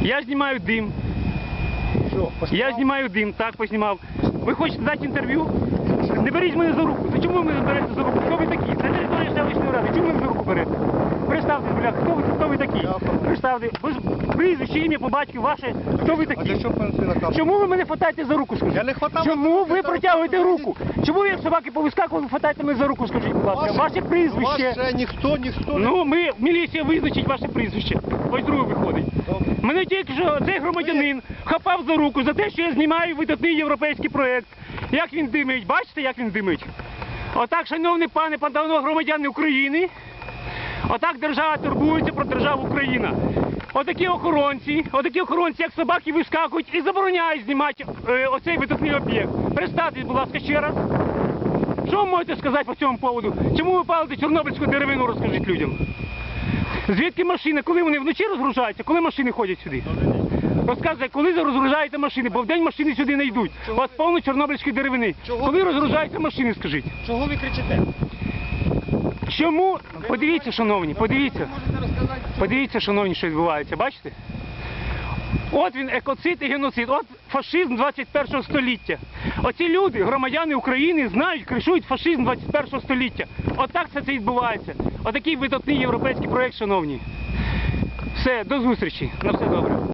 Я знімаю дим. Що, Я знімаю дим, так поснімав. Ви хочете дати інтерв'ю? Не беріть мене за руку. Ну чому ви мене берете за руку? Хто ви такі? Це територія селищної ради. Чому ви мене за руку берете? Представте, бля, хто ви, хто ви такі? Представте, ви ж прізвище, ім'я по батьку ваше, хто ви А такі? чого на камеру? Чому ви мене хватаєте за руку, скажіть? Я не хватав Чому ви протягуєте руку? Чому ви як собаки ви хватаєте мене за руку, скажіть, будь ласка? Ваше прізвище. Ваше ніхто, ніхто не... Ну, ми, міліція визначить ваше прізвище. Ось друге виходить. Добре. Мене тільки що цей громадянин хапав за руку за те, що я знімаю видатний європейський проєкт. Як він димить, бачите, як він димить? Отак, шановний пане пантаново громадяни України, отак держава турбується про державу Україна. Отакі охоронці, отакі охоронці, як собаки, вискакують і забороняють знімати е, оцей видатний об'єкт. Представтесь, будь ласка, ще раз. Що ви можете сказати по цьому поводу? Чому ви палите чорнобильську деревину, розкажіть людям? Звідки машини? Коли вони вночі розгружаються? Коли машини ходять сюди? Розказує, коли розгружаєте машини, бо вдень машини сюди не йдуть. У вас повно чорнобильської деревини. Чого Коли ви розгружаються машини, скажіть? Чого ви кричите? Чому? Подивіться, шановні, подивіться. Подивіться, шановні, що відбувається, бачите? От він екоцид і геноцид, от фашизм 21 століття. Оці люди, громадяни України, знають, кришують фашизм 21 століття. От так все це відбувається. Отакий видатний європейський проєкт, шановні. Все, до зустрічі. На все добре.